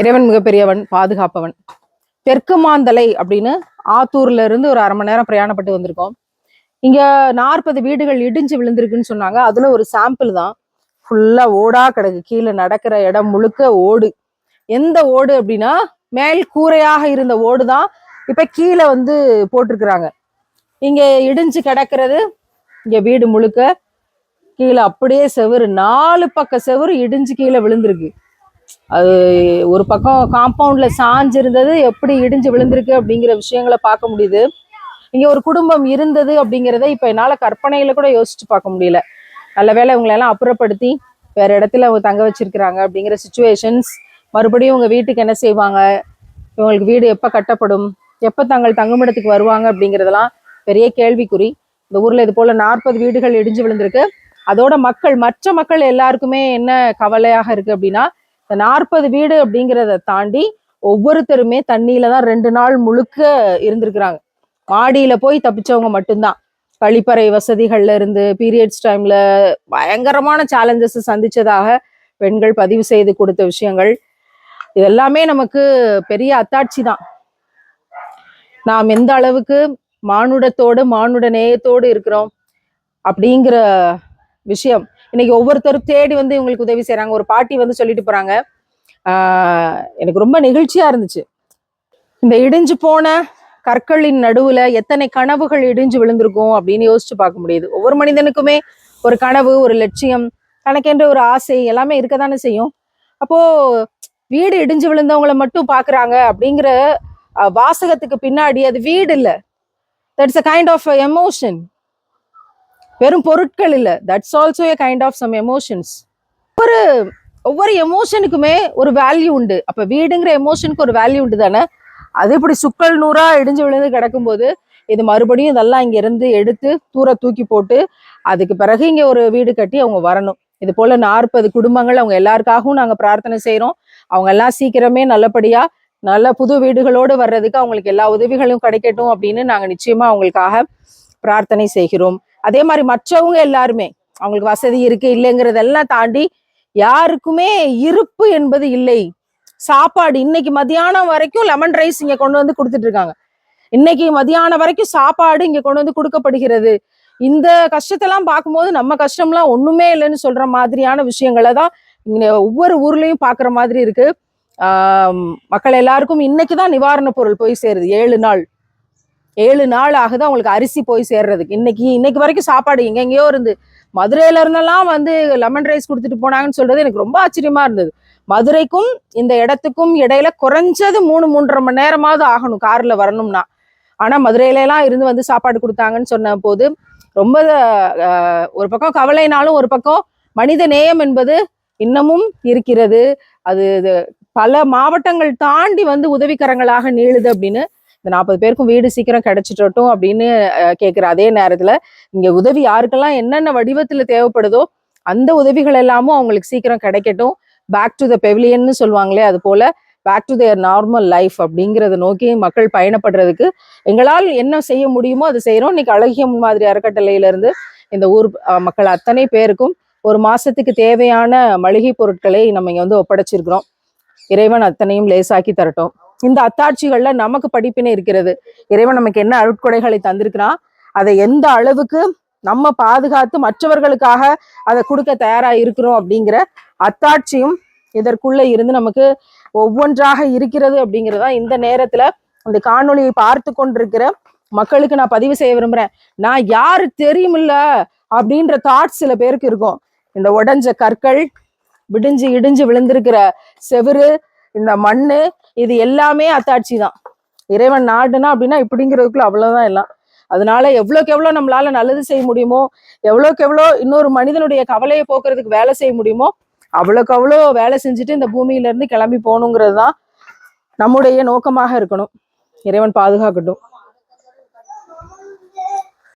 இறைவன் மிகப்பெரியவன் பாதுகாப்பவன். தெற்கு மாந்தலை அப்படின்னு ஆத்தூர்ல இருந்து ஒரு அரை மணி நேரம் பிரயாணப்பட்டு வந்திருக்கோம். இங்க நாற்பது வீடுகள் இடிஞ்சு விழுந்திருக்குன்னு சொன்னாங்க. அதுல ஒரு சாம்பிள் தான். ஃபுல்லா ஓடா கிடக்கு. கீழே நடக்கிற இடம் முழுக்க ஓடு. எந்த ஓடு அப்படின்னா மேல் கூரையாக இருந்த ஓடு தான் இப்ப கீழே வந்து போட்டிருக்கிறாங்க. இங்க இடிஞ்சு கிடக்கிறது இங்க வீடு முழுக்க கீழே அப்படியே செவுரு நாலு பக்க செவரு இடிஞ்சு கீழே விழுந்திருக்கு. அது ஒரு பக்கம் காம்பவுண்ட்ல சாஞ்சு இருந்தது எப்படி இடிஞ்சு விழுந்திருக்கு அப்படிங்கிற விஷயங்களை பார்க்க முடியுது. இங்க ஒரு குடும்பம் இருந்தது அப்படிங்கிறத இப்ப என்னால கற்பனையில கூட யோசிச்சு பார்க்க முடியல. நல்ல வேலை இவங்களெல்லாம் அப்புறப்படுத்தி வேற இடத்துல அவங்க தங்க வச்சிருக்கிறாங்க அப்படிங்கிற சுச்சுவேஷன்ஸ் மறுபடியும் உங்க வீட்டுக்கு என்ன செய்வாங்க? இவங்களுக்கு வீடு எப்ப கட்டப்படும்? எப்ப தங்கள் தங்குமிடத்துக்கு வருவாங்க அப்படிங்கிறதெல்லாம் பெரிய கேள்விக்குறி. இந்த ஊர்ல இது போல நாற்பது வீடுகள் இடிஞ்சு விழுந்திருக்கு. அதோட மக்கள் மற்ற மக்கள் எல்லாருக்குமே என்ன கவலையாக இருக்கு அப்படின்னா இந்த நாற்பது வீடு அப்படிங்கிறத தாண்டி ஒவ்வொருத்தருமே தண்ணியில தான் ரெண்டு நாள் முழுக்க இருந்திருக்கிறாங்க. மாடியில போய் தப்பிச்சவங்க மட்டும்தான். கழிப்பறை வசதிகள்ல இருந்து பீரியட்ஸ் டைம்ல பயங்கரமான சேலஞ்சஸ் சந்திச்சதாக பெண்கள் பதிவு செய்து கொடுத்த விஷயங்கள். இதெல்லாமே நமக்கு பெரிய அத்தாட்சி தான். நாம் எந்த அளவுக்கு மானுடத்தோடு மானுட நேயத்தோடு இருக்கிறோம் அப்படிங்கிற விஷயம். இன்னைக்கு ஒவ்வொருத்தரும் தேடி வந்து இவங்களுக்கு உதவி செய்கிறாங்க ஒரு பாட்டி வந்து சொல்லிட்டு போறாங்க. எனக்கு ரொம்ப நெகிழ்ச்சியா இருந்துச்சு. இந்த இடிஞ்சு போன கற்களின் நடுவுல எத்தனை கனவுகள் இடிஞ்சு விழுந்திருக்கும் அப்படின்னு யோசிச்சு பார்க்க முடியுது. ஒவ்வொரு மனிதனுக்குமே ஒரு கனவு ஒரு லட்சியம் தனக்கென்ற ஒரு ஆசை எல்லாமே இருக்க தானே செய்யும். அப்போ வீடு இடிஞ்சு விழுந்தவங்களை மட்டும் பாக்குறாங்க அப்படிங்கிற வாசகத்துக்கு பின்னாடி அது வீடு இல்லை. That's a kind of emotion வெறும் பொருட்கள் இல்லை. That's also a kind of some emotions ஒவ்வொரு ஒவ்வொரு எமோஷனுக்குமே ஒரு வேல்யூ உண்டு. அப்போ வீடுங்கிற எமோஷனுக்கு ஒரு வேல்யூ உண்டு தானே? அது இப்படி சுக்கல் நூறா இடிஞ்சு விழுந்து கிடக்கும்போது இது மறுபடியும் இதெல்லாம் இங்க இருந்து எடுத்து தூர தூக்கி போட்டு அதுக்கு பிறகு இங்க ஒரு வீடு கட்டி அவங்க வரணும். இது போல நாற்பது குடும்பங்கள் அவங்க எல்லாருக்காகவும் நாங்க பிரார்த்தனை செய்கிறோம் அவங்க எல்லாம் சீக்கிரமே நல்லபடியா நல்ல புது வீடுகளோடு வர்றதுக்கு அவங்களுக்கு எல்லா உதவிகளும் கிடைக்கட்டும் அப்படின்னு நாங்க நிச்சயமா அவங்களுக்காக பிரார்த்தனை செய்கிறோம். அதே மாதிரி மற்றவங்க எல்லாருமே அவங்களுக்கு வசதி இருக்கு இல்லைங்கிறதெல்லாம் தாண்டி யாருக்குமே இருப்பு என்பது இல்லை. சாப்பாடு இன்னைக்கு மதியானம் வரைக்கும் லெமன் ரைஸ் இங்க கொண்டு வந்து கொடுத்துட்டு இருக்காங்க. இன்னைக்கு மதியானம் வரைக்கும் சாப்பாடு இங்க கொண்டு வந்து கொடுக்கப்படுகிறது. இந்த கஷ்டத்தெல்லாம் பார்க்கும்போது நம்ம கஷ்டம்லாம் ஒண்ணுமே இல்லைன்னு சொல்ற மாதிரியான விஷயங்களை தான் இங்க ஒவ்வொரு ஊர்லயும் பாக்குற மாதிரி இருக்கு. ஆஹ் மக்கள் எல்லாருக்கும் இன்னைக்குதான் நிவாரண பொருள் போய் சேருது. ஏழு நாள். ஏழு நாள் ஆகுது அவங்களுக்கு அரிசி போய் சேர்றதுக்கு. இன்னைக்கு இன்னைக்கு வரைக்கும் சாப்பாடு எங்கெங்கேயோ இருந்து. மதுரையில இருந்தெல்லாம் வந்து லெமன் ரைஸ் கொடுத்துட்டு போனாங்கன்னு சொல்றது எனக்கு ரொம்ப ஆச்சரியமா இருந்தது. மதுரைக்கும் இந்த இடத்துக்கும் இடையில குறைஞ்சது மூணு மூன்றரை மணி நேரமாவது ஆகணும் கார்ல வரணும்னா. ஆனா மதுரையில எல்லாம் இருந்து வந்து சாப்பாடு கொடுத்தாங்கன்னு சொன்ன போது ரொம்ப ஒரு பக்கம் கவலைனாலும் ஒரு பக்கம் மனித நேயம் என்பது இன்னமும் இருக்கிறது. அது இது பல மாவட்டங்கள் தாண்டி வந்து உதவிக்கரங்களாக நீளுது அப்படின்னு இந்த நாற்பது பேருக்கும் வீடு சீக்கிரம் கிடைச்சிட்டட்டும் அப்படின்னு கேட்குற அதே நேரத்துல இங்க உதவி யாருக்கெல்லாம் என்னென்ன வடிவத்துல தேவைப்படுதோ அந்த உதவிகள் எல்லாமும் அவங்களுக்கு சீக்கிரம் கிடைக்கட்டும். பேக் டு த பெவிலியன்னு சொல்லுவாங்களே அது போல back to their normal life அப்படிங்கிறத நோக்கி மக்கள் பயணப்படுறதுக்கு எங்களால் என்ன செய்ய முடியுமோ அதை செய்கிறோம் இன்னைக்கு அழகிய முன்மாதிரி அறக்கட்டளையில இருந்து இந்த ஊர் மக்கள் அத்தனை பேருக்கும் ஒரு மாசத்துக்கு தேவையான மளிகை பொருட்களை நம்ம இங்க வந்து ஒப்படைச்சிருக்கிறோம். இறைவன் அத்தனையும் லேசாக்கி தரட்டும். இந்த அத்தாட்சிகள்ல நமக்கு படிப்பினை இருக்கிறது. இறைவன் நமக்கு என்ன அருட்கொடைகளை தந்திருக்கிறான்? அதை எந்த அளவுக்கு நம்ம பாதுகாத்து மற்றவர்களுக்காக அதை கொடுக்க தயாரா இருக்கிறோம் அப்படிங்கிற அத்தாட்சியும் இதற்குள்ள இருந்து நமக்கு ஒவ்வொன்றாக இருக்கிறது அப்படிங்கிறதா இந்த நேரத்துல அந்த காணொலியை பார்த்து கொண்டிருக்கிற மக்களுக்கு நான் பதிவு செய்ய விரும்புறேன். நான் யாரு தெரியுமில்ல அப்படின்ற தாட்ஸ் சில பேருக்கு இருக்கும். இந்த உடஞ்ச கற்கள் விடிஞ்சு இடிஞ்சு விழுந்திருக்கிற செவுரு இந்த மண்ணு இது எல்லாமே அத்தாட்சி தான். இறைவன் நாடுனா அப்படின்னா இப்படிங்கிறதுக்குள்ள அவ்வளவுதான் எல்லாம். அதனால எவ்வளோக்கு எவ்வளோ நம்மளால நல்லது செய்ய முடியுமோ எவ்வளோக்கு எவ்வளோ இன்னொரு மனிதனுடைய கவலையை போக்குறதுக்கு வேலை செய்ய முடியுமோ அவ்வளோக்கு அவ்வளோ வேலை செஞ்சுட்டு இந்த பூமியில இருந்து கிளம்பி போகணுங்கிறது தான் நம்முடைய நோக்கமாக இருக்கணும். இறைவன் பாதுகாக்கட்டும்.